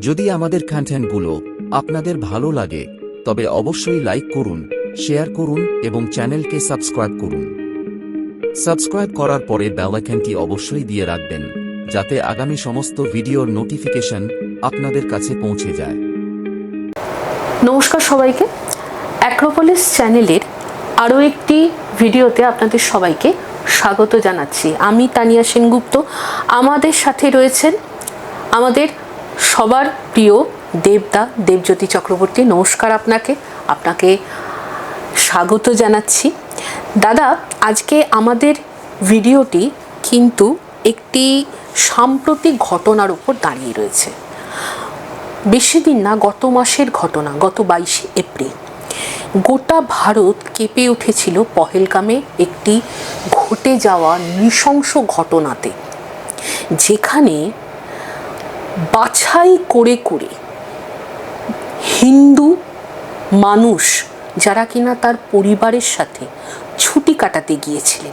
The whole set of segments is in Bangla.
যদি আমাদের কন্টেন্টগুলো আপনাদের ভালো লাগে, তবে অবশ্যই লাইক করুন শেয়ার করুন এবং চ্যানেলকে সাবস্ক্রাইব করুন। সাবস্ক্রাইব করার পরে বেল অবশ্যই দিয়ে রাখবেন, যাতে আগামী সমস্ত ভিডিওর নোটিফিকেশন আপনাদের কাছে পৌঁছে যায়। নমস্কার সবাইকে। অ্যাক্রোপলিস চ্যানেলের আরও একটি ভিডিওতে আপনাদের সবাইকে স্বাগত জানাচ্ছি। আমি তানিয়া সেনগুপ্ত। আমাদের সাথে রয়েছেন আমাদের সবার প্রিয় দেবদা দেবজ্যোতি চক্রবর্তী, নমস্কার আপনাকে। আপনাকে স্বাগত জানাচ্ছি। দাদা, আজকে আমাদের ভিডিওটি কিন্তু একটি সাম্প্রতিক ঘটনার উপর দাঁড়িয়ে রয়েছে। বেশি দিন না, গত মাসের ঘটনা, গত বাইশে এপ্রিল। গোটা ভারত কেঁপে উঠেছিল পহেলগামে একটি ঘটে যাওয়া নৃশংস ঘটনাতে। যেখানে বাছাই করে করে হিন্দু মানুষ যারা কিনা তার পরিবারের সাথে ছুটি কাটাতে গিয়েছিলেন।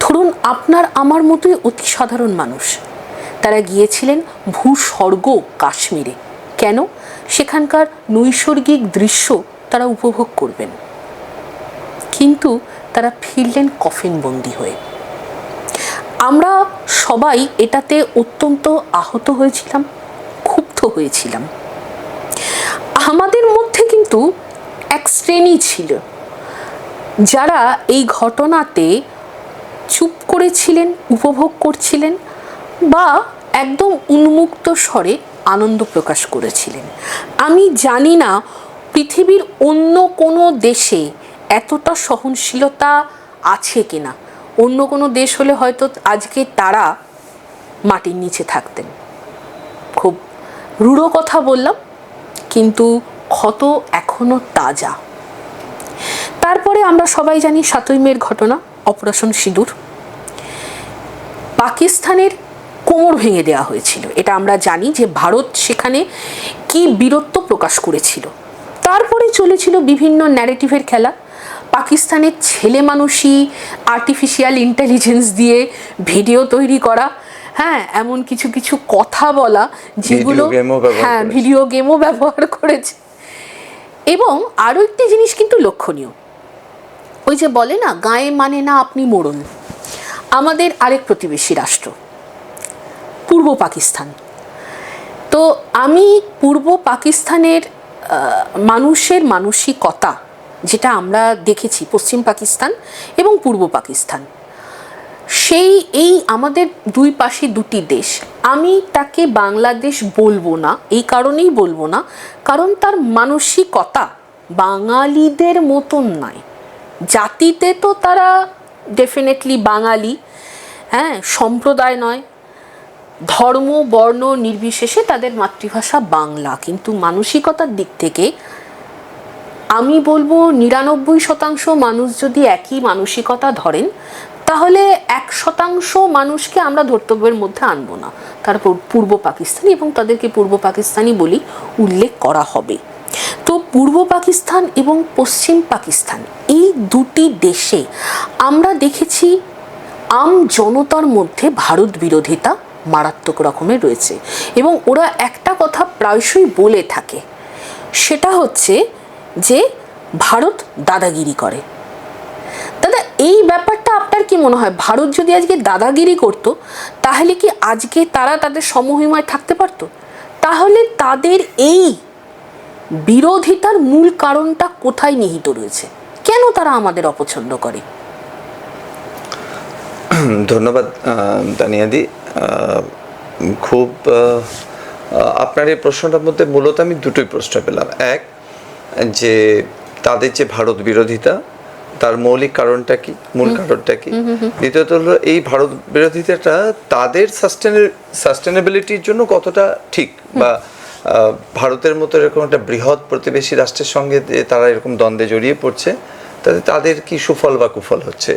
ধরুন আপনার আমার মতোই অতি সাধারণ মানুষ। তারা গিয়েছিলেন ভূস্বর্গ কাশ্মীরে। কেন? সেখানকার নৈসর্গিক দৃশ্য তারা উপভোগ করবেন। কিন্তু তারা ফিরলেন কফিনবন্দি হয়ে। আমরা সবাই এটাতে অত্যন্ত আহত হয়েছিলাম, ক্ষুব্ধ হয়েছিলাম। আমাদের মধ্যে কিন্তু এক শ্রেণি ছিল, যারা এই ঘটনাতে চুপ করেছিলেন, উপভোগ করছিলেন বা একদম উন্মুক্ত স্বরে আনন্দ প্রকাশ করেছিলেন। আমি জানি না পৃথিবীর অন্য কোনো দেশে এতটা সহনশীলতা আছে কিনা। অন্য কোনো দেশ হলে হয়তো আজকে তারা মাটির নিচে থাকতেন। খুব রূঢ় কথা বললাম, কিন্তু ক্ষত এখনও তাজা। তারপরে আমরা সবাই জানি সাতই মের ঘটনা, অপারেশন সিঁদুর। পাকিস্তানের কোমর ভেঙে দেওয়া হয়েছিল। এটা আমরা জানি যে ভারত সেখানে কি বীরত্ব প্রকাশ করেছিল। তারপরে চলেছিল বিভিন্ন ন্যারেটিভের খেলা। পাকিস্তানের ছেলে মানুষই আর্টিফিশিয়াল ইন্টেলিজেন্স দিয়ে ভিডিও তৈরি করা। হ্যাঁ এমন কিছু কিছু কথা বলা যেগুলো হ্যাঁ ভিডিও গেমও ব্যবহার করেছে। এবং আরও একটি জিনিস কিন্তু লক্ষণীয়। ওই যে বলে না গায়ে মানে না আপনি মোড়ল আমাদের আরেক প্রতিবেশী রাষ্ট্র পূর্ব পাকিস্তান। তো আমি পূর্ব পাকিস্তানের মানুষের মানসিকতা যেটা আমরা দেখেছি পশ্চিম পাকিস্তান এবং পূর্ব পাকিস্তান। সেই, এই আমাদের দুই পাশে দুটি দেশ। আমি তাকে বাংলাদেশ বলব না, এই কারণেই বলব না, কারণ তার মানসিকতা বাঙালিদের মতন নয়। জাতিতে তো তারা ডেফিনেটলি বাঙালি হ্যাঁ সম্প্রদায় নয়। ধর্ম, বর্ণ নির্বিশেষে তাদের মাতৃভাষা বাংলা। কিন্তু মানসিকতার দিক থেকে আমি বলব নিরানব্বই শতাংশ মানুষ যদি একই মানসিকতা ধরেন, তাহলে এক শতাংশ মানুষকে আমরা ধর্তব্যের মধ্যে আনব না। তারপর পূর্ব পাকিস্তানি এবং তাদেরকে পূর্ব পাকিস্তানি বলি উল্লেখ করা হবে। তো পূর্ব পাকিস্তান এবং পশ্চিম পাকিস্তান, এই দুটি দেশে আমরা দেখেছি আম জনতার মধ্যে ভারত বিরোধিতা মারাত্মক রকমের রয়েছে এবং ওরা একটা কথা প্রায়শই বলে থাকে, সেটা হচ্ছে যে ভারত দাদাগিরি করে। দাদা এই ব্যাপারটা আপনার কি মনে হয়? ভারত যদি আজকে দাদাগিরি করত তাহলে কি আজকে তারা তাদের সমহিমায় থাকতে পারতো? তাহলে তাদের এই বিরোধিতার মূল কারণটা কোথায় নিহিত রয়েছে? কেন তারা আমাদের অপছন্দ করে? ধন্যবাদ আহ, তানিয়াদি খুব আপনার এই প্রশ্নটার মধ্যে মূলত আমি দুটোই প্রশ্ন পেলাম। এক যে তাদের যে ভারত বিরোধিতা তার মৌলিক কারণটা কি? মূল কারণটা কি? দ্বিতীয়ত হলো এই ভারত বিরোধিতাটা তাদের সাস্টেনেবিলিটির জন্য কতটা ঠিক? বা ভারতের মতো এরকম একটা বৃহৎ প্রতিবেশী রাষ্ট্রের সঙ্গে তারা এরকম দ্বন্দ্বে জড়িয়ে পড়ছে তাতে তাদের কি সুফল বা কুফল হচ্ছে?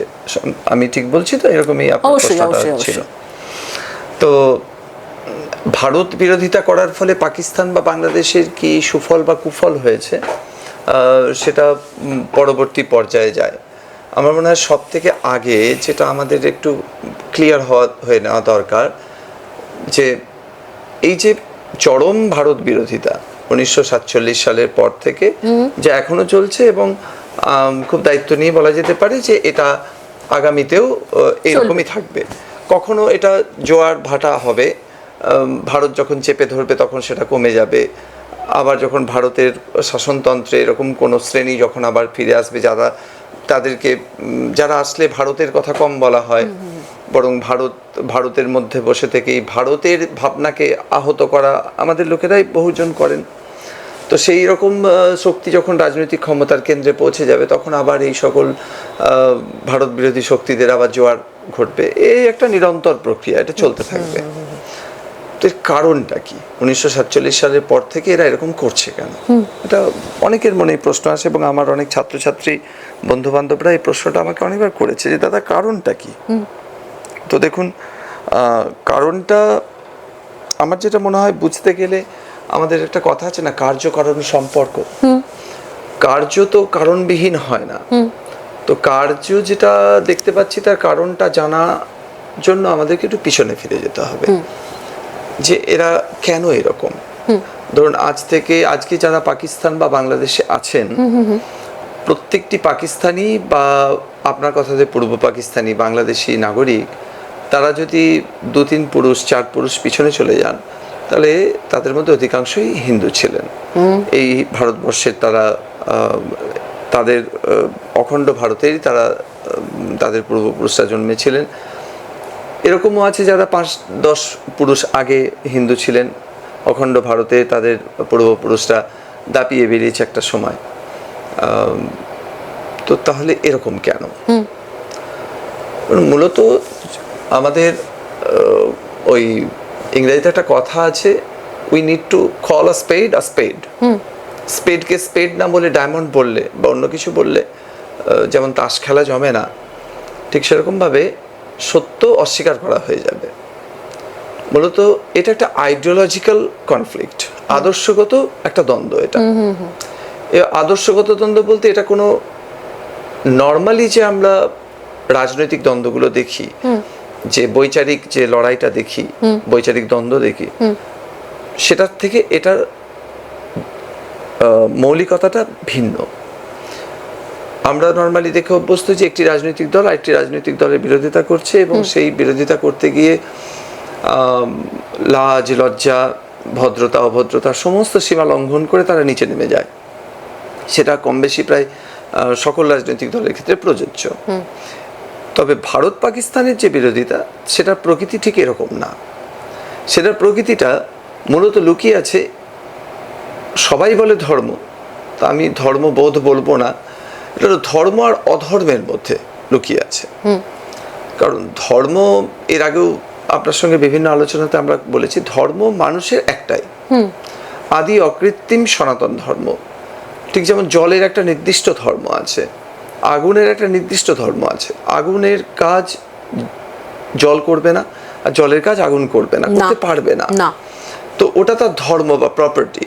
আমি ঠিক বলছি তো? এরকমই আপনার প্রশ্নটা ছিল। তো ভারত বিরোধিতা করার ফলে পাকিস্তান বা বাংলাদেশের কি সুফল বা কুফল হয়েছে? সেটা পরবর্তী পর্যায়ে যায়। আমার মনে হয় সব থেকে আগে যেটা আমাদের একটু ক্লিয়ার হওয়া হয়ে নেওয়া দরকার যে এই যে চরম ভারত বিরোধিতা উনিশশো সাতচল্লিশ সালের পর থেকে যে এখনও চলছে এবং খুব দায়িত্ব নিয়ে বলা যেতে পারে যে এটা আগামীতেও এরকমই থাকবে। কখনো এটা জোয়ার ভাটা হবে ভারত যখন চেপে ধরবে তখন সেটা কমে যাবে। আবার যখন ভারতের শাসনতন্ত্রে এরকম কোনো শ্রেণি যখন আবার ফিরে আসবে যারা তাদেরকে যারা আসলে ভারতের কথা কম বলা হয় বরং ভারত ভারতের মধ্যে বসে থেকেই ভারতের ভাবনাকে আহত করা আমাদের লোকেরাই বহুজন করেন। তো সেই রকম শক্তি যখন রাজনৈতিক ক্ষমতার কেন্দ্রে পৌঁছে যাবে তখন আবার এই সকল ভারত বিরোধী শক্তিদের আবার জোয়ার ঘটবে। এই একটা নিরন্তর প্রক্রিয়া এটা চলতে থাকবে। এর কারণটা কি? উনিশশো সাতচল্লিশ সালের পর থেকে এরা এরকম করছে কেন? এটা অনেকের মনে এই প্রশ্ন আসে এবং আমার অনেক ছাত্রছাত্রী বন্ধু বান্ধবরা এই প্রশ্নটা আমাকে অনেকবার করেছে যে দাদা কারণটা কি? তো দেখুন কারণটা আমার যেটা মনে হয় বুঝতে গেলে আমাদের একটা কথা আছে না কার্যকারণ সম্পর্ক। কার্য তো কারণবিহীন হয় না। তো কার্য যেটা দেখতে পাচ্ছি তার কারণটা জানার জন্য আমাদেরকে একটু পিছনে ফিরে যেতে হবে। যে এরা কেন এরকম? ধরুন আজ থেকে আজকে যারা পাকিস্তান বা বাংলাদেশে আছেন প্রত্যেকটি পাকিস্তানি বা আপনার কথাতে পূর্ব পাকিস্তানি বাংলাদেশি নাগরিক তারা যদি দু তিন পুরুষ চার পুরুষ পিছনে চলে যান তাহলে তাদের মধ্যে অধিকাংশই হিন্দু ছিলেন। এই ভারতবর্ষের তারা তাদের অখণ্ড ভারতেরই তারা তাদের পূর্বপুরুষরা জন্মেছিলেন। এরকমও আছে যারা পাঁচ দশ পুরুষ আগে হিন্দু ছিলেন অখণ্ড ভারতে তাদের পূর্বপুরুষরা দাপিয়ে বেরিয়েছে একটা সময়। তো তাহলে এরকম কেন? মূলত আমাদের ওই ইংরেজিতে একটা কথা আছে we need to call a spade a spade স্পেডকে spade না বলে ডায়মন্ড বললে বা অন্য কিছু বললে যেমন তাস খেলা জমে না ঠিক সেরকমভাবে সত্য অস্বীকার করা হয়ে যাবে। মূলত এটা একটা আইডিওলজিক্যাল কনফ্লিক্ট আদর্শগত একটা দ্বন্দ্ব এটা। আদর্শগত দ্বন্দ্ব বলতে এটা কোনো নর্মালি যে আমরা রাজনৈতিক দ্বন্দ্বগুলো দেখি যে বৈচারিক যে লড়াইটা দেখি বৈচারিক দ্বন্দ্ব দেখি সেটার থেকে এটার আহ, মৌলিকতাটা ভিন্ন। আমরা নর্মালি দেখে অভ্যস্ত যে একটি রাজনৈতিক দল আরেকটি রাজনৈতিক দলের বিরোধিতা করছে এবং সেই বিরোধিতা করতে গিয়ে লাজ লজ্জা ভদ্রতা অভদ্রতা সমস্ত সীমা লঙ্ঘন করে তারা নিচে নেমে যায়। সেটা কম বেশি প্রায় সকল রাজনৈতিক দলের ক্ষেত্রে প্রযোজ্য। তবে ভারত পাকিস্তানের যে বিরোধিতা সেটার প্রকৃতি ঠিক এরকম না। সেটার প্রকৃতিটা মূলত লুকিয়ে আছে সবাই বলে ধর্ম। তা আমি ধর্মবোধ বলব না। এটা ধর্ম আর অধর্মের মধ্যে লুকিয়ে আছে। কারণ ধর্ম এর আগেও আপনার সঙ্গে বিভিন্ন আলোচনাতে আমরা বলেছি ধর্ম মানুষের একটাই। আদি অকৃত্রিম সনাতন ধর্ম। ঠিক যেমন জলের একটা নির্দিষ্ট ধর্ম আছে আগুনের একটা নির্দিষ্ট ধর্ম আছে। আগুনের কাজ জল করবে না আর জলের কাজ আগুন করবে না করতে পারবে না। তো ওটা তার ধর্ম বা প্রপার্টি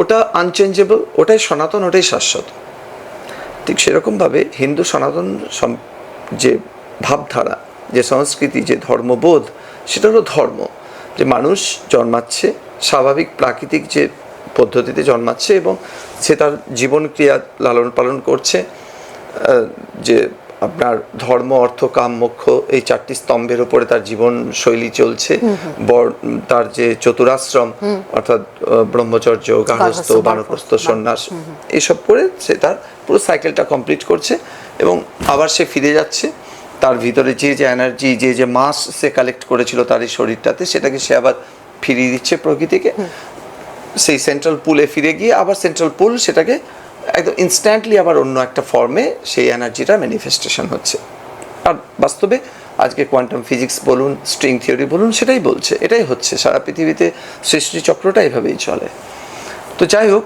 ওটা আনচেঞ্জেবল ওটাই সনাতন ওটাই শাশ্বত। ঠিক সেরকমভাবে হিন্দু সনাতন যে ভাবধারা, যে সংস্কৃতি, যে ধর্মবোধ, সেটা হলো ধর্ম। যে মানুষ জন্মাচ্ছে, স্বাভাবিক প্রাকৃতিক যে পদ্ধতিতে জন্মাচ্ছে এবং সে তার জীবন ক্রিয়া লালন পালন করছে যে আপনার ধর্ম অর্থ কাম মোক্ষ এই চারটি স্তম্ভের উপরে তার জীবন শৈলী চলছে। তার যে চতুরাশ্রম অর্থাৎ ব্রহ্মচর্য গার্হস্থ বানপ্রস্থ সন্ন্যাস এইসব করে সে তার পুরো সাইকেলটা কমপ্লিট করছে এবং আবার সে ফিরে যাচ্ছে। তার ভিতরে যে যে এনার্জি যে যে মাস সে কালেক্ট করেছিল তার এই শরীরটাতে সেটাকে সে আবার ফিরিয়ে দিচ্ছে প্রকৃতিকে। সেই সেন্ট্রাল পুলে ফিরে গিয়ে আবার সেন্ট্রাল পুল সেটাকে একদম ইনস্ট্যান্টলি আবার অন্য একটা ফর্মে সেই এনার্জিটা ম্যানিফেস্টেশন হচ্ছে। আর বাস্তবে আজকে কোয়ান্টাম ফিজিক্স বলুন স্ট্রিং থিওরি বলুন সেটাই বলছে। এটাই হচ্ছে সারা পৃথিবীতে সৃষ্টি চক্রটা এভাবেই চলে। তো যাই হোক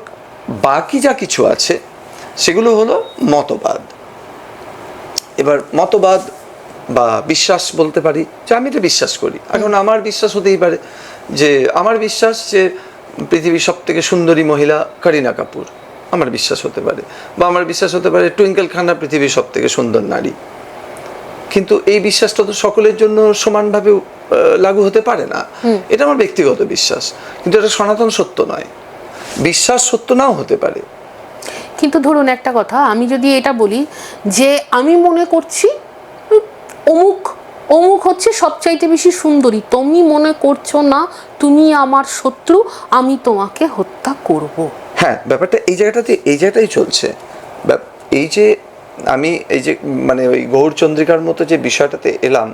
বাকি যা কিছু আছে সেগুলো হলো মতবাদ। এবার মতবাদ বা বিশ্বাস বলতে পারি যে আমি এটা বিশ্বাস করি। এখন আমার বিশ্বাস হতেই পারে যে আমার বিশ্বাস যে পৃথিবীর সব থেকে সুন্দরী মহিলা করিনা কাপুর। আমার বিশ্বাস হতে পারে বা আমার বিশ্বাস হতে পারে টুইঙ্কেল খান্না পৃথিবীর সব থেকে সুন্দর নারী। কিন্তু এই বিশ্বাসটা তো সকলের জন্য সমানভাবে লাগু হতে পারে না। এটা আমার ব্যক্তিগত বিশ্বাস। কিন্তু এটা সনাতন সত্য নয়। বিশ্বাস সত্য নাও হতে পারে। কিন্তু ধরুন একটা কথা আমি যদি এটা বলি যে আমি মনে করছি অমুক অমুক হচ্ছে সবচাইতে বেশি সুন্দরী। তুমি মনে করছ না তুমি আমার শত্রু আমি তোমাকে হত্যা করব। হ্যাঁ ব্যাপারটা এই জায়গাটাতে এই জায়গাটাই চলছে। এই যে আমি এই যে মানে ওই গৌরচন্দ্রিকার মতো যে বিষয়টাতে এলাম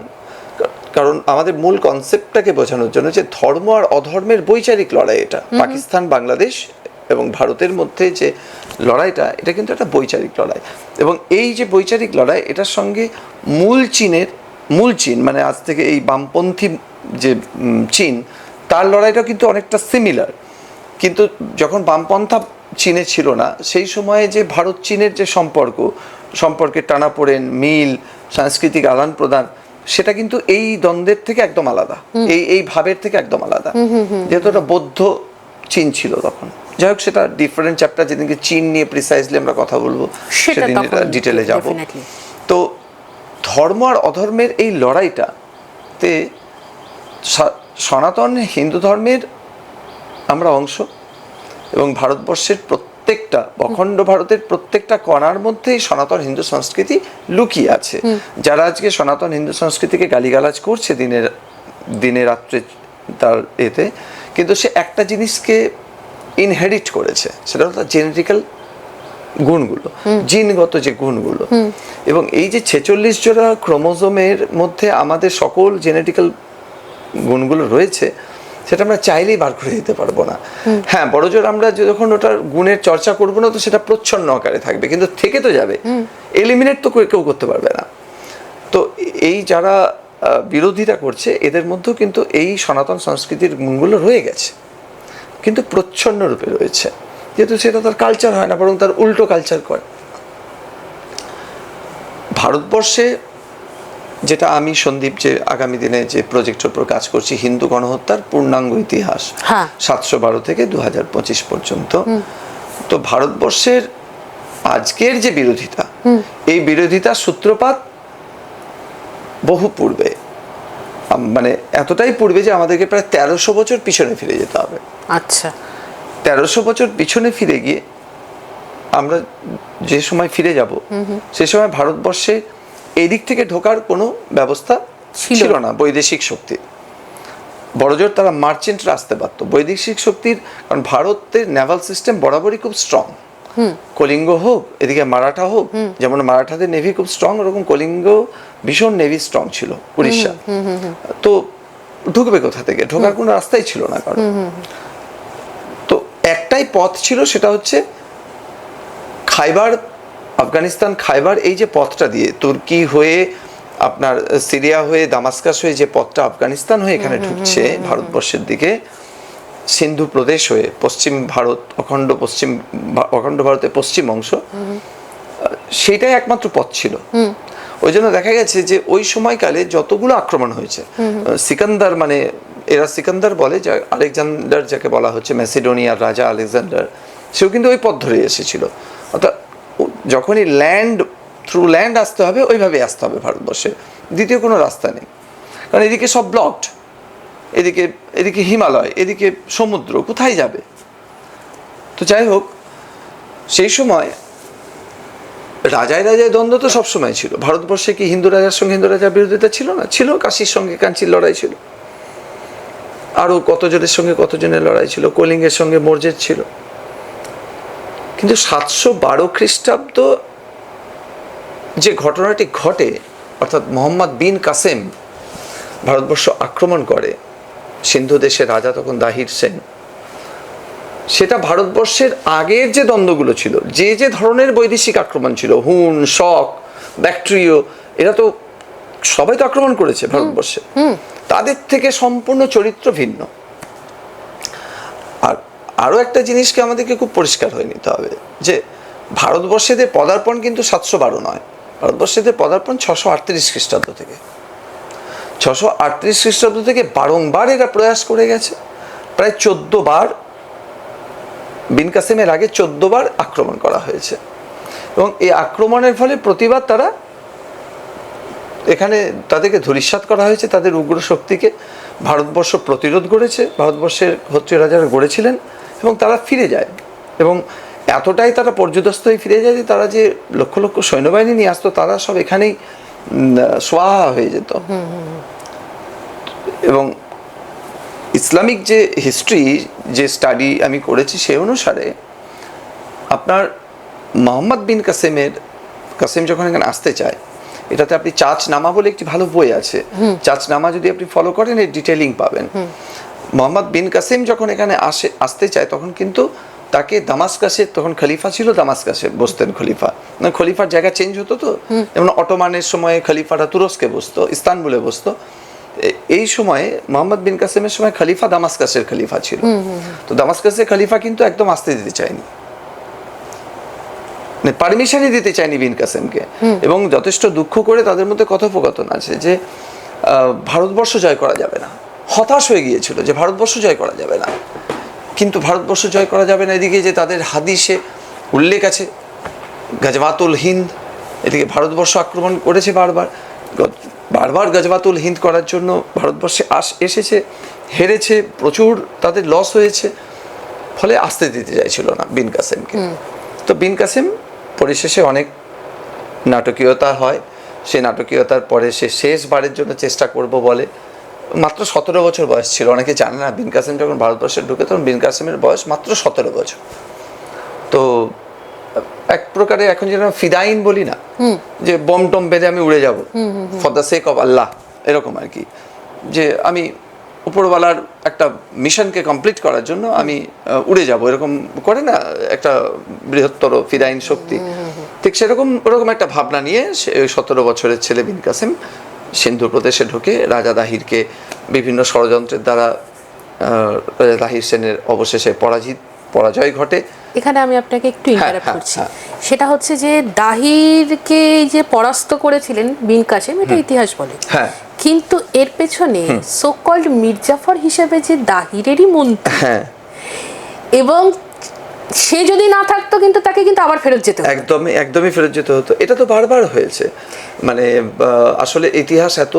কারণ আমাদের মূল কনসেপ্টটাকে বোঝানোর জন্য যে ধর্ম আর অধর্মের বৈচারিক লড়াই এটা। পাকিস্তান বাংলাদেশ এবং ভারতের মধ্যে যে লড়াইটা এটা কিন্তু একটা বৈচারিক লড়াই। এবং এই যে বৈচারিক লড়াই এটার সঙ্গে মূল চীনের মূল চীন মানে আজ থেকে এই বামপন্থী যে চীন তার লড়াইটা কিন্তু অনেকটা সিমিলার কিন্তু যখন বামপন্থা চীনে ছিল না সেই সময়ে যে ভারত চীনের যে সম্পর্ক সম্পর্কের টানাপোড়েন মিল সাংস্কৃতিক আদান প্রদান সেটা কিন্তু এই দ্বন্দ্বের থেকে একদম আলাদা। এই এই ভাবের থেকে একদম আলাদা। যেহেতু এটা বৌদ্ধ চীন ছিল তখন। যাই হোক সেটা ডিফারেন্ট চ্যাপ্টার যেদিনকে চীন নিয়ে প্রিসাইজলি আমরা কথা বলব সেটা সেদিন এটা ডিটেলে যাব। তো ধর্ম আর অধর্মের এই লড়াইটাতে সা- সনাতন হিন্দু ধর্মের আমরা অংশ এবং ভারতবর্ষের প্রত্যেকটা অখণ্ড ভারতের প্রত্যেকটা কণার মধ্যেই সনাতন হিন্দু সংস্কৃতি লুকিয়ে আছে। যারা আজকে সনাতন হিন্দু সংস্কৃতিকে গালিগালাজ করছে দিনের দিনে রাত্রে তার এতে কিন্তু সে একটা জিনিসকে ইনহেরিট করেছে সেটা হলো তার জেনেটিক্যাল গুণগুলো জিনগত যে গুণগুলো। এবং এই যে ছেচল্লিশ জোড়া ক্রোমোজোমের মধ্যে আমাদের সকল জেনেটিক্যাল গুণগুলো রয়েছে সেটা আমরা চাইলেই বার করে দিতে পারব না। হ্যাঁ বড় জোর আমরা যখন ওটার গুণের চর্চা করব না তো সেটা প্রচ্ছন্ন আকারে থাকবে কিন্তু থেকে তো যাবে। এলিমিনেট তো কেউ করতে পারবে না। তো এই যারা বিরোধিতা করছে এদের মধ্যেও কিন্তু এই সনাতন সংস্কৃতির গুণগুলো রয়ে গেছে। কিন্তু প্রচ্ছন্ন রূপে রয়েছে। যেহেতু সেটা তার কালচার হয় না বরং তার উল্টো কালচার করে। ভারতবর্ষে যেটা আমি সন্দীপ যে আগামী দিনে যে প্রজেক্টের উপর কাজ করছি হিন্দু গণহত্যার পূর্ণাঙ্গ ইতিহাস হ্যাঁ। সাতশো বারো থেকে দু হাজার পঁচিশ পর্যন্ত। তো ভারতবর্ষের আজকের যে বিরোধিতা এই বিরোধিতার সূত্রপাত বহু পূর্বে। মানে এতটাই পূর্বে যে আমাদেরকে প্রায় তেরোশো বছর পিছনে ফিরে যেতে হবে। আচ্ছা। তেরোশো বছর পিছনে ফিরে গিয়ে আমরা যে সময় ফিরে যাব সে সময় ভারতবর্ষে এই দিক থেকে ঢোকার কোনো ব্যবস্থা ছিল ছিল না। বৈদেশিক শক্তি। বড়জোর তারা মার্চেন্টরা আসতে পারতো বৈদেশিক শক্তির কারণ ভারতের নেভাল সিস্টেম বরাবরই খুব স্ট্রং কলিঙ্গ হোক এদিকে মারাঠা হোক যেমন মারাঠাদের নেভি খুব স্ট্রং ওরকম কলিঙ্গ ভীষণ নেভি স্ট্রং ছিল উড়িষ্যা। তো ঢুকবে কোথা থেকে? ঢোকার কোনো রাস্তাই ছিল না কারণ তো একটাই পথ ছিল সেটা হচ্ছে খাইবার আফগানিস্তান খাইবার এই যে পথটা দিয়ে তুর্কি হয়ে আপনার সিরিয়া হয়ে দামাস্কাস হয়ে যে পথটা আফগানিস্তান হয়ে এখানে ঢুকছে ভারতবর্ষের দিকে সিন্ধু প্রদেশ হয়ে পশ্চিম ভারত অখণ্ড পশ্চিম অখণ্ড ভারতের পশ্চিম অংশ সেটাই একমাত্র পথ ছিল। ওই জন্য দেখা গেছে যে ওই সময়কালে যতগুলো আক্রমণ হয়েছে সিকান্দার মানে এরা সিকান্দার বলে যে আলেকজান্ডার যাকে বলা হচ্ছে ম্যাসিডোনিয়ার রাজা আলেকজান্ডার সেও কিন্তু ওই পথ ধরে এসেছিল। অর্থাৎ যখনই ল্যান্ড থ্রু ল্যান্ড আসতে হবে ওইভাবে আসতে হবে ভারতবর্ষে। দ্বিতীয় কোনো রাস্তা নেই। কারণ এদিকে সব ব্লকড এদিকে এদিকে হিমালয়, এদিকে সমুদ্র, কোথায় যাবে? তো যাই হোক, সেই সময় রাজায় রাজায় দ্বন্দ্ব তো সবসময় ছিল। ভারতবর্ষে কি হিন্দু রাজার সঙ্গে হিন্দু রাজার বিরোধিতা ছিল না? ছিল, কাশির সঙ্গে কাঞ্চির লড়াই ছিল। আরও কতজনের সঙ্গে কতজনের লড়াই ছিল? কলিঙ্গের সঙ্গে মৌর্যের ছিল। কিন্তু সাতশো বারো খ্রিস্টাব্দ যে ঘটনাটি ঘটে অর্থাৎ মোহাম্মদ বিন কাসেম ভারতবর্ষ আক্রমণ করে সিন্ধু দেশের রাজা তখন দাহির সেন সেটা ভারতবর্ষের আগের যে দ্বন্দ্বগুলো ছিল যে যে ধরনের বৈদেশিক আক্রমণ ছিল হুন শক ব্যাকট্রিয় এরা তো সবাই তো আক্রমণ করেছে ভারতবর্ষে। তাদের থেকে সম্পূর্ণ চরিত্র ভিন্ন। আর আরও একটা জিনিসকে আমাদেরকে খুব পরিষ্কার হয়ে নিতে হবে, যে ভারতবর্ষেদের পদার্পণ কিন্তু সাতশো বারো নয় ভারতবর্ষেদের পদার্পণ ছশো আটত্রিশ খ্রিস্টাব্দ থেকে। ছশো আটত্রিশ খ্রিস্টাব্দ থেকে বারংবার এরা প্রয়াস করে গেছে, প্রায় চোদ্দ বার বিন কাসেমের আগে চোদ্দ বার আক্রমণ করা হয়েছে। এবং এই আক্রমণের ফলে প্রতিবার তারা এখানে তাদেরকে ধূলিসাৎ করা হয়েছে, তাদের উগ্র শক্তিকে ভারতবর্ষ প্রতিরোধ করেছে ভারতবর্ষের ক্ষত্রিয় রাজারা গড়েছিলেন এবং তারা ফিরে যায়। এবং এতটাই তারা পর্যদস্ত হয়ে ফিরে যায় যে তারা যে লক্ষ লক্ষ সৈন্যবাহিনী নিয়ে আসতো তারা সব এখানেই সোয়াহা হয়ে যেত। এবং ইসলামিক যে হিস্ট্রি যে স্টাডি আমি করেছি সে অনুসারে আপনার মোহাম্মদ বিন কাসেমের কাসেম যখন এখানে আসতে চায় এটাতে আপনি চাচ নামা বলে একটি ভালো বই আছে। চাচ নামা যদি আপনি ফলো করেন এর ডিটেলিং পাবেন। মোহাম্মদ বিন কাসেম যখন এখানে আসে আসতে চায় তখন কিন্তু তাকে দামাসকাসের তখন খলিফা ছিল দামাসকাসে বসতেন খলিফা। মানে খলিফার জায়গা চেঞ্জ হতো তো। যেমন অটোমানের সময় খলিফারা তুরস্কে বসতো ইস্তানবুলে বসতো। এই সময়ে মোহাম্মদ বিন কাসেমের সময় খলিফা দামাসকাসের খলিফা ছিল। তো দামাসকাসের খলিফা কিন্তু একদম আসতে দিতে চায়নি। পারমিশনই দিতে চায়নি বিন কাসেমকে। এবং যথেষ্ট দুঃখ করে তাদের মধ্যে কথোপকথন আছে যে আহ, ভারতবর্ষ জয় করা যাবে না। হতাশ হয়ে গিয়েছিল যে ভারতবর্ষ জয় করা যাবে না। কিন্তু ভারতবর্ষ জয় করা যাবে না এদিকে যে তাদের হাদিসে উল্লেখ আছে গজবাতুল হিন্দ এদিকে ভারতবর্ষ আক্রমণ করেছে বারবার। বারবার গজবাতুল হিন্দ করার জন্য ভারতবর্ষে আস এসেছে হেরেছে প্রচুর তাদের লস হয়েছে ফলে আসতে দিতে চাইছিল না বিন কাসেমকে। তো বিন কাসেম পরিশেষে অনেক নাটকীয়তা হয় সেই নাটকীয়তার পরে সে শেষবারের জন্য চেষ্টা করব বলে মাত্র সতেরো বছর বয়স ছিল। অনেকে জানে না বিন কাসেম যখন ভারতবর্ষে ঢুকে তখন বিন কাসেমের বয়স মাত্র সতেরো বছর। তো এক প্রকারে এখন যেন ফিদাইন বলি না যে বম টম বেঁধে আমি উড়ে যাব for the sake of Allah এরকম আর কি। যে আমি উপরওয়ালার একটা মিশনকে কমপ্লিট করার জন্য আমি উড়ে যাব এরকম করে না একটা বৃহত্তর ফিদাইন শক্তি। ঠিক সেরকম ওরকম একটা ভাবনা নিয়ে সে সতেরো বছরের ছেলে বিন কাসেম সিন্ধু প্রদেশে ঢুকে রাজা দাহিরকে বিভিন্ন ষড়যন্ত্রের দ্বারা রাজা দাহির সেনের অবশেষে পরাজিত পরাজয় ঘটে। এখানে আমি আপনাকে একটু ইন্টারাপ্ট হ্যাঁ, করছি। হ্যাঁ। সেটা হচ্ছে যে দাহিরকে যে পরাস্ত করেছিলেন বিন কাসেম এটা ইতিহাস বলে। হ্যাঁ। কিন্তু এর পেছনে সোকল্ড মির্জাফর হিসেবে যে দাহিরেরই মন্ত্রী হ্যাঁ। এবং সে যদি না থাকতো কিন্তু তাকে কিন্তু আবার ফেরত যেতে হতো। একদমই একদমই ফেরত যেতে হতো। এটা তো বারবার হয়েছে। মানে আসলে ইতিহাস এত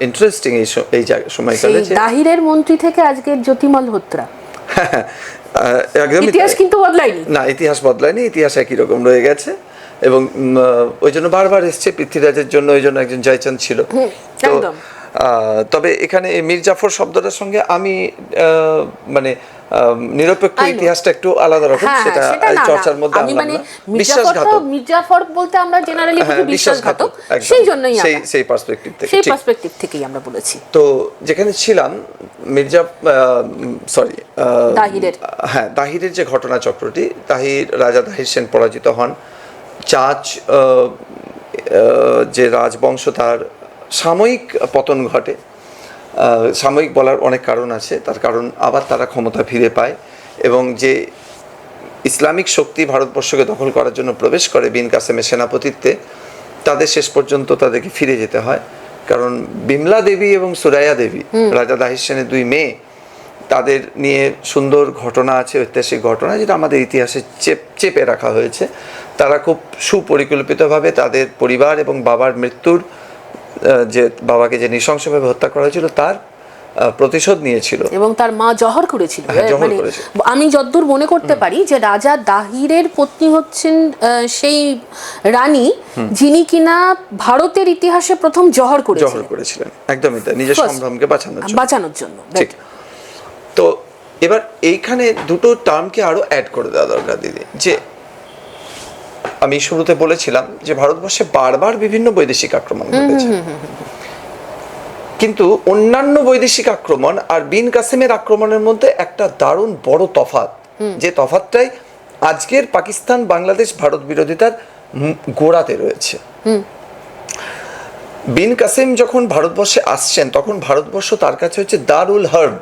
ইন্টারেস্টিং এই এই সময়কালে যে দাহিরের মন্ত্রী থেকে আজকের জ্যোতিমল হোত্রা। আহ, একদমই ইতিহাস কিন্তু বদলায়নি। না ইতিহাস বদলায়নি ইতিহাস একই রকম রয়ে গেছে এবং ওই জন্য বারবার এসছে পৃথ্বীরাজের জন্য ওই জন্য একজন জয়চাঁদ ছিল। তো একদম। তবে এখানে এই মীর জাফর শব্দটার সঙ্গে আমি মানে নিরপেক্ষ ইতিহাসটা একটু আলাদা রকম হ্যাঁ সেটা সেটা চর্চার মধ্যে আমি মানে মির্জাফর বিশ্বাসঘাতক। মির্জাফর বলতে আমরা জেনারেলি হ্যাঁ বুঝি বিশ্বাসঘাতক। সেই জন্যই সেই সেই পার্সপেক্টিভ থেকে সেই পার্সপেক্টিভ থেকেই আমরা বলেছি। তো যেখানে ছিলাম মির্জা সরি দাহিরের। হ্যাঁ দাহিরের যে ঘটনা চক্রটি দাহির রাজা দাহির সেন পরাজিত হন। চাচ যে রাজবংশ তার সাময়িক পতন ঘটে। সাময়িক বলার অনেক কারণ আছে তার কারণ আবার তারা ক্ষমতা ফিরে পায় এবং যে ইসলামিক শক্তি ভারতবর্ষকে দখল করার জন্য প্রবেশ করে বিন কাসেমের সেনাপতিত্বে তাদের শেষ পর্যন্ত তাদেরকে ফিরে যেতে হয়। কারণ বিমলা দেবী এবং সুরাইয়া দেবী রাজা দাহির সেনের দুই মেয়ে তাদের নিয়ে সুন্দর ঘটনা আছে ঐতিহাসিক ঘটনা যেটা আমাদের ইতিহাসে চেপ চেপে রাখা হয়েছে। তারা খুব সুপরিকল্পিতভাবে তাদের পরিবার এবং বাবার মৃত্যুর যে বাবাকে যে নৃশংসভাবে হত্যা করা হয়েছিল তার প্রতিশোধ নিয়েছিল। এবং তার মা জহর করেছিল। হ্যাঁ, মানে আমি যদ্দূর মনে করতে পারি যে রাজা দাহিরের পত্নী হচ্ছেন সেই রানী যিনি কিনা ভারতের ইতিহাসে প্রথম জহর জহর করেছিলেন। করেছিলেন একদমই তাই নিজের সম্ভ্রমকে বাঁচানোর জন্য। বাঁচানোর জন্য ঠিক। তো এবার এইখানে দুটো টার্মকে আরও অ্যাড করে দেওয়া দরকার দিদি। যে আমি শুরুতে বলেছিলাম যে ভারতবর্ষে বারবার বিভিন্ন বৈদেশিক আক্রমণ ঘটেছে। কিন্তু অন্যান্য বৈদেশিক আক্রমণ আর বিন কাসেমের আক্রমণের মধ্যে একটা দারুণ বড় তফাৎ। যে তফাৎটাই আজকের পাকিস্তান বাংলাদেশ ভারত বিরোধিতার গোড়াতে রয়েছে। বিন কাসেম যখন ভারতবর্ষে আসছেন তখন ভারতবর্ষ তার কাছে হচ্ছে দারুল হার্ব।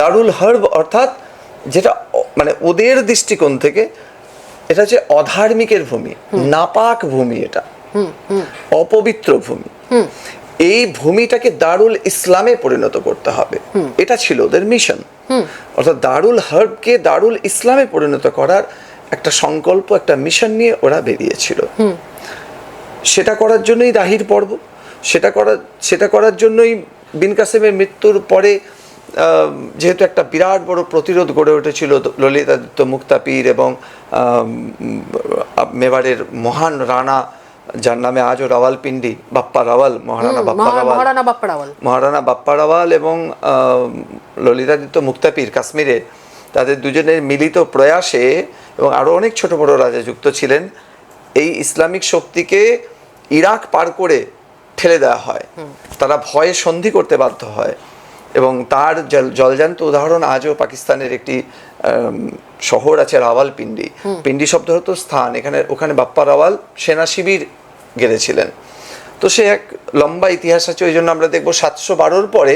দারুল হার্ব অর্থাৎ যেটা মানে ওদের দৃষ্টিকোণ থেকে এটা হচ্ছে অধার্মিকের ভূমি নাপাক ভূমি এটা। অপবিত্র ভূমি। এই ভূমিটাকে দারুল ইসলামে পরিণত করতে হবে। এটা ছিল ওদের মিশন অর্থাৎ দারুল হার্বকে দারুল ইসলামে পরিণত করার একটা সংকল্প একটা মিশন নিয়ে ওরা বেরিয়েছিল। সেটা করার জন্যই দাহির পর্ব। সেটা করার সেটা করার জন্যই বিন কাসেমের মৃত্যুর পরে যেহেতু একটা বিরাট বড় প্রতিরোধ গড়ে উঠেছিল ললিতাদিত্য মুক্তাপীর এবং মেবারের মহান রানা যার নামে আজও রাওয়ালপিন্ডি বাপ্পা রাওয়াল মহারানা বাপ্পা রাওয়াল। মহারানা বাপ্পা রাওয়াল। মহারানা বাপ্পা রাওয়াল এবং ললিতাদিত্য মুক্তাপীর কাশ্মীরে তাদের দুজনের মিলিত প্রয়াসে এবং আরও অনেক ছোট বড় রাজা যুক্ত ছিলেন এই ইসলামিক শক্তিকে ইরাক পার করে ঠেলে দেওয়া হয়। তারা ভয়ে সন্ধি করতে বাধ্য হয়। এবং তার জল- জলজান্ত উদাহরণ আজও পাকিস্তানের একটি শহর আছে রাওয়াল পিন্ডি পিন্ডি শব্দ হতো স্থান। এখানে ওখানে বাপ্পা রাওয়াল সেনা শিবির গেড়েছিলেন। তো সে এক লম্বা ইতিহাস আছে ওই জন্য আমরা দেখব সাতশো বারোর পরে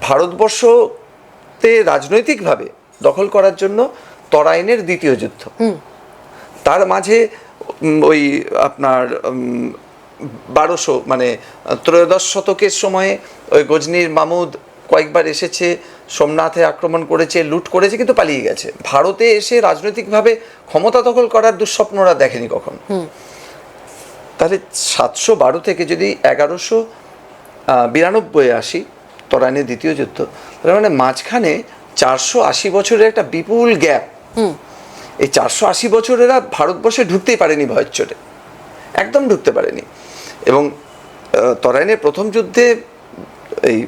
ভারতবর্ষতে রাজনৈতিকভাবে দখল করার জন্য তরাইনের দ্বিতীয় যুদ্ধ। তার মাঝে ওই আপনার বারোশো মানে ত্রয়োদশ শতকের সময়ে ওই গজনির মামুদ কয়েকবার এসেছে সোমনাথে আক্রমণ করেছে লুট করেছে কিন্তু পালিয়ে গেছে। ভারতে এসে রাজনৈতিকভাবে ক্ষমতা দখল করার দুঃস্বপ্নরা দেখেনি কখন। তাহলে সাতশো বারো থেকে যদি এগারোশো বিরানব্বই আসি তরাইনের দ্বিতীয় যুদ্ধ তাহলে মানে মাঝখানে চারশো আশি বছরের একটা বিপুল গ্যাপ। এই চারশো আশি বছরেরা ভারতবর্ষে ঢুকতেই পারেনি ভয়ের চোটে একদম ঢুকতে পারেনি। এবং তরাইনের প্রথম যুদ্ধে এই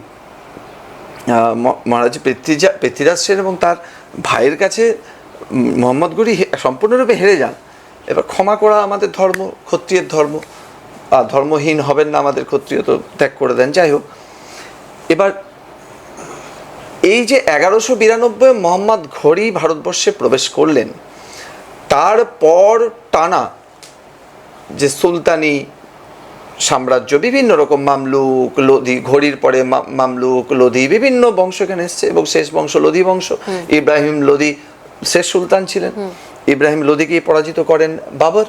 মহারাজ পৃথ্বীজা পৃথ্বীরাজ সেন এবং তার ভাইয়ের কাছে মোহাম্মদ গড়ি সম্পূর্ণরূপে হেরে যান। এবার ক্ষমা করা আমাদের ধর্ম, ক্ষত্রিয়ের ধর্ম। আর ধর্মহীন হবেন না আমাদের ক্ষত্রিয়, তো ত্যাগ করে দেন, যাই হোক। এবার এই যে এগারোশো বিরানব্বই মোহাম্মদ ঘড়ি ভারতবর্ষে প্রবেশ করলেন, তারপর টানা যে সুলতানি সাম্রাজ্য বিভিন্ন রকম মামলুক লোধি ঘড়ির পরে মামলুক লোধি বিভিন্ন বংশ এখানে এসছে এবং শেষ বংশ লোধি বংশ। ইব্রাহিম লোধি শেষ সুলতান ছিলেন। ইব্রাহিম লোধিকে পরাজিত করেন বাবর।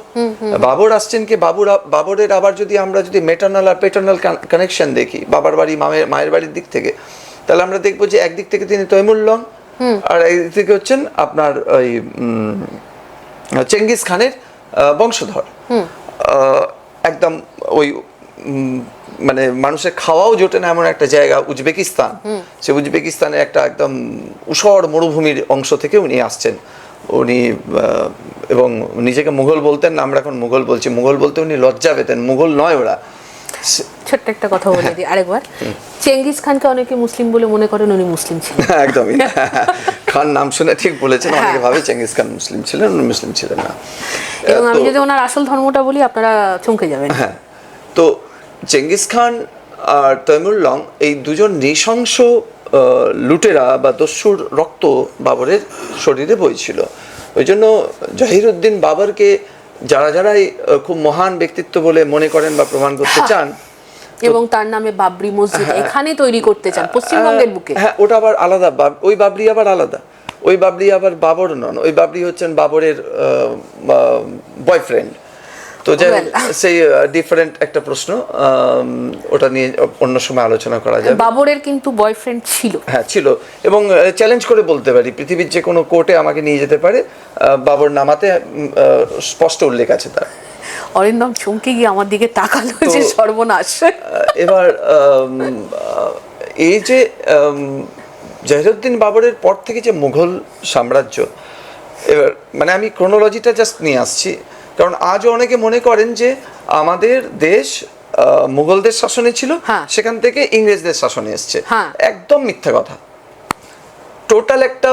বাবর আসছেন কি? বাবুর বাবরের আবার যদি আমরা যদি মেটার্নাল আর পেটার্নাল কানেকশন দেখি বাবার বাড়ি মামের মায়ের বাড়ির দিক থেকে তাহলে আমরা দেখব যে একদিক থেকে তিনি তৈমুল্লং আর একদিক থেকে হচ্ছেন আপনার ওই চেঙ্গিস খানের বংশধর। একদম ওই মানে মানুষের খাওয়াও জোটে না এমন একটা জায়গা উজবেকিস্তান। সে উজবেকিস্তানের একটা একদম উষর মরুভূমির অংশ থেকে উনি আসছেন। উনি আহ, এবং নিজেকে মুঘল বলতেন না আমরা এখন মুঘল বলছি। মুঘল বলতে উনি লজ্জা পেতেন। মুঘল নয় ওরা। ছোট্ট একটা কথা বলে দিই আরেকবার। চেঙ্গিস খানকে অনেকে মুসলিম বলে মনে করেন উনি মুসলিম ছিলেন। একদমই। খান নাম শুনে ঠিক বলেছেন অনেকে হ্যাঁ। ভাবে চেঙ্গিস খান মুসলিম ছিলেন উনি মুসলিম ছিলেন না। এবং আমি যদি ওনার আসল ধর্মটা বলি আপনারা চমকে যাবেন। হ্যাঁ। তো চেঙ্গিস খান আর তৈমুর লং এই দুজন নৃশংস লুটেরা বা দস্যুর রক্ত বাবরের শরীরে বইছিল। ওই জন্য জাহিরুদ্দিন বাবরকে যারা যারাই খুব মহান ব্যক্তিত্ব বলে মনে করেন বা প্রমাণ করতে চান এবং তার নামে বাবরি মসজিদ এখানে তৈরি করতে চান পশ্চিমবঙ্গের বুকে। হ্যাঁ ওটা আবার আলাদা বাব- ওই বাবরি আবার আলাদা। ওই বাবরি আবার বাবর নন ওই বাবরি হচ্ছেন বাবরের বয়ফ্রেন্ড তো যাই সেই ডিফারেন্ট একটা প্রশ্ন ওটা নিয়ে অন্য সময় আলোচনা করা যাবে। বাবরের কিন্তু বয়ফ্রেন্ড ছিল। হ্যাঁ ছিল। এবং চ্যালেঞ্জ করে বলতে পারি পৃথিবীর যে কোনো কোর্টে আমাকে নিয়ে যেতে পারে বাবর নামাতে স্পষ্ট উল্লেখ আছে তার। অরিন্দম চমকে গিয়ে আমার দিকে তাকালো যে সর্বনাশ। এবার এই যে জাহিরুদ্দিন বাবরের পর থেকে যে মুঘল সাম্রাজ্য এবার মানে আমি ক্রোনোলজিটা জাস্ট নিয়ে আসছি। কারণ আজও অনেকে মনে করেন যে আমাদের দেশ মুঘলদের শাসনে ছিল হ্যাঁ। সেখান থেকে ইংরেজদের শাসনে এসছে। হ্যাঁ। একদম মিথ্যা কথা। টোটাল একটা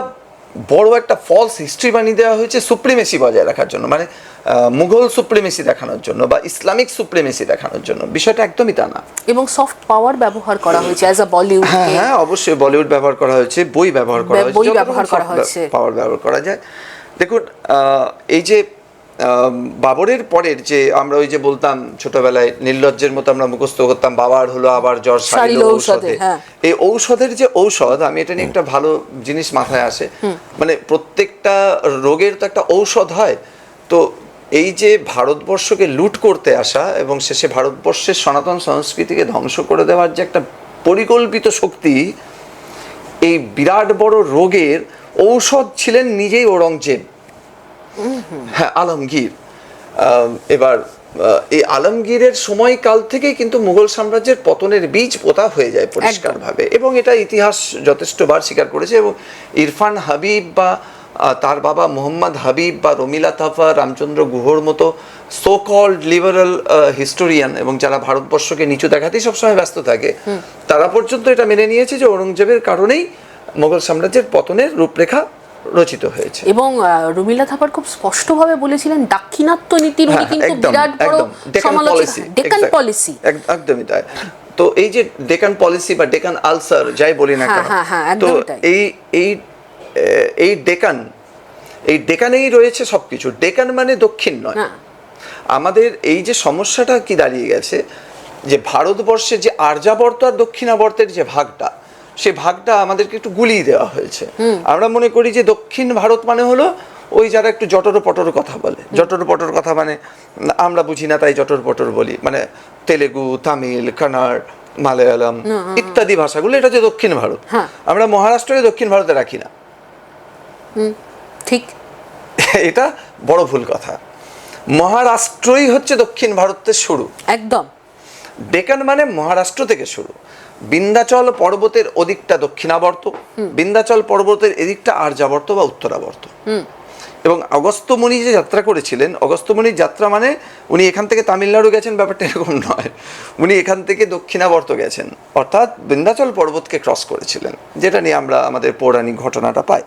বড় একটা ফলস হিস্ট্রি বানিয়ে দেওয়া হয়েছে সুপ্রিমেসি বজায় রাখার জন্য। মানে মুঘল সুপ্রিমেসি দেখানোর জন্য বা ইসলামিক সুপ্রিমেসি দেখানোর জন্য। বিষয়টা একদমই তা না। এবং সফট পাওয়ার ব্যবহার করা হয়েছে অ্যাজ আ বলিউড হ্যাঁ হ্যাঁ অবশ্যই বলিউড ব্যবহার করা হয়েছে বই ব্যবহার করা হয়েছে বই ব্যবহার করা হয়েছে। পাওয়ার ব্যবহার করা যায়। দেখুন আহ, এই যে বাবরের পরের যে আমরা ওই যে বলতাম ছোটবেলায় নির্লজ্জের মতো আমরা মুখস্থ করতাম বাবার হলো আবার জ্বর সারিল ঔষধে। হ্যাঁ। এই ঔষধের যে ঔষধ আমি এটা নিয়ে একটা ভালো জিনিস মাথায় আসে। মানে প্রত্যেকটা রোগের তো একটা ঔষধ হয়। তো এই যে ভারতবর্ষকে লুট করতে আসা এবং শেষে ভারতবর্ষের সনাতন সংস্কৃতিকে ধ্বংস করে দেওয়ার যে একটা পরিকল্পিত শক্তি এই বিরাট বড় রোগের ঔষধ ছিলেন নিজেই ঔরঙ্গজেব। হ্যাঁ আলমগীর। এবার এই আলমগীরের সময়কাল থেকেই কিন্তু মুঘল সাম্রাজ্যের পতনের বীজ পোতা হয়ে যায় পরিষ্কারভাবে। এবং এটা ইতিহাস যথেষ্টবার স্বীকার করেছে এবং ইরফান হাবিব বা তার বাবা মোহাম্মদ হাবিব বা রমিলা তাফা রামচন্দ্র গুহর মতো সো কল্ড লিবারাল হিস্টোরিয়ান এবং যারা ভারতবর্ষকে নিচু দেখাতেই সবসময় ব্যস্ত থাকে তারা পর্যন্ত এটা মেনে নিয়েছে যে ঔরঙ্গজেবের কারণেই মোগল সাম্রাজ্যের পতনের রূপরেখা রচিত হয়েছে। এবং রমিলা থাপার খুব স্পষ্টভাবে বলেছিলেন দাক্ষিণাত্য নীতির উনি হ্যাঁ, কিন্তু বিরাট বড় সমালোচনা ডেকান পলিসি। একদমই তাই। তো এই যে ডেকান পলিসি বা ডেকান আলসার যাই বলি না হ্যাঁ, কেন হ্যাঁ, তো এই এই এই ডেকান এই ডেকানেই রয়েছে সবকিছু। ডেকান মানে দক্ষিণ নয়। আমাদের এই যে সমস্যাটা কি দাঁড়িয়ে গেছে যে ভারতবর্ষে যে আর্যাবর্ত আর দক্ষিণাবর্তের যে ভাগটা সে ভাগটা আমাদেরকে একটু গুলিয়ে দেওয়া হয়েছে। আমরা মনে করি যে দক্ষিণ ভারত মানে হলো ওই যারা একটু জটর পটর কথা বলে। জটর পটর কথা মানে আমরা বুঝি না তাই জটর পটর বলি। মানে তেলেগু তামিল কানাড় মালায়ালাম ইত্যাদি ভাষাগুলো এটা হচ্ছে দক্ষিণ ভারত। হ্যাঁ। আমরা মহারাষ্ট্রকে দক্ষিণ ভারতে রাখি না। ঠিক। এটা বড় ভুল কথা। মহারাষ্ট্রই হচ্ছে দক্ষিণ ভারতের শুরু। একদম। ডেকান মানে মহারাষ্ট্র থেকে শুরু। বিন্ধ্যাচল পর্বতের অধিকটা দক্ষিণাবর্ত বিন্দাচল পর্বতের এদিকটা আর্যাবর্ত বা উত্তরাবর্ত। এবং অগস্ত্যমণি যে যাত্রা করেছিলেন অগস্ত্যমণির যাত্রা মানে উনি এখান থেকে তামিলনাড়ু গেছেন ব্যাপারটা এরকম নয়। উনি এখান থেকে দক্ষিণাবর্ত গেছেন। অর্থাৎ বিন্দাচল পর্বতকে ক্রস করেছিলেন যেটা নিয়ে আমরা আমাদের পৌরাণিক ঘটনাটা পাই।